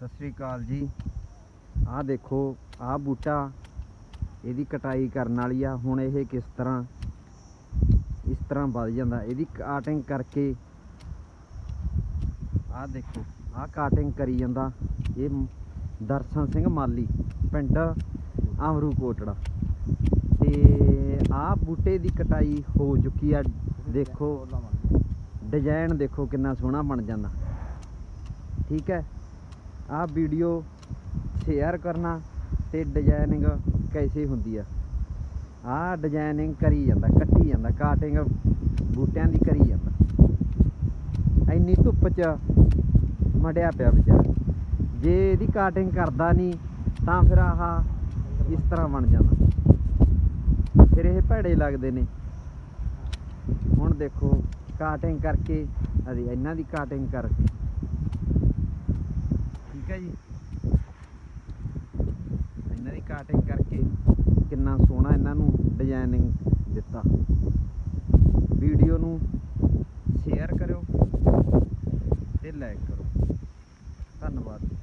ਸਤਿ ਸ੍ਰੀ ਅਕਾਲ ਜੀ। ਆਹ ਦੇਖੋ, ਆਹ ਬੂਟਾ ਇਹਦੀ ਕਟਾਈ ਕਰਨ ਵਾਲੀ ਆ। ਹੁਣ ਇਹ ਕਿਸ ਤਰ੍ਹਾਂ, ਇਸ ਤਰ੍ਹਾਂ ਵੱਧ ਜਾਂਦਾ। ਇਹਦੀ ਕਾਟਿੰਗ ਕਰਕੇ ਆਹ ਦੇਖੋ, ਆਹ ਕਾਟਿੰਗ ਕਰੀ ਜਾਂਦਾ। ਇਹ ਦਰਸ਼ਨ ਸਿੰਘ ਮਾਲੀ, ਪਿੰਡ ਅਮਰੂ ਕੋਟੜਾ। ਤੇ ਆਹ ਬੂਟੇ ਦੀ ਕਟਾਈ ਹੋ ਚੁੱਕੀ ਆ। ਦੇਖੋ ਡਿਜ਼ਾਈਨ ਦੇਖੋ ਕਿੰਨਾ ਸੋਹਣਾ ਬਣ ਜਾਂਦਾ। ਠੀਕ ਹੈ? ਆਹ ਵੀਡੀਓ ਸ਼ੇਅਰ ਕਰਨਾ ਤੇ ਡਿਜ਼ਾਈਨਿੰਗ ਕੈਸੀ ਹੁੰਦੀ ਆ। ਆਹ ਡਿਜ਼ਾਈਨਿੰਗ ਕਰੀ ਜਾਂਦਾ, ਕੱਟੀ ਜਾਂਦਾ ਕਾਟਿੰਗ ਬੂਟਿਆਂ ਦੀ ਕਰੀ ਜਾਂਦਾ। ਇੰਨੀ ਧੁੱਪ 'ਚ ਮੜਿਆ ਪਿਆ ਵਿਚਾਰਾ। ਜੇ ਇਹਦੀ ਕਾਟਿੰਗ ਕਰਦਾ ਨਹੀਂ ਤਾਂ ਫਿਰ ਆਹ ਇਸ ਤਰ੍ਹਾਂ ਬਣ ਜਾਂਦਾ। ਫਿਰ ਇਹ ਭੈੜੇ ਲੱਗਦੇ ਨੇ। ਹੁਣ ਦੇਖੋ ਕਾਟਿੰਗ ਕਰਕੇ ਅਸੀਂ ਇਹਨਾਂ ਦੀ ਕਾਟਿੰਗ ਕਰਕੇ। ਠੀਕ ਜੀ। ਇਹਨਾਂ ਦੀ ਕਾਟਿੰਗ ਕਰਕੇ ਕਿੰਨਾ ਸੋਹਣਾ ਇਹਨਾਂ ਨੂੰ ਡਿਜ਼ਾਈਨਿੰਗ ਦਿੱਤਾ। ਵੀਡੀਓ ਨੂੰ ਸ਼ੇਅਰ ਕਰਿਓ ਤੇ ਲਾਈਕ ਕਰੋ। ਧੰਨਵਾਦ।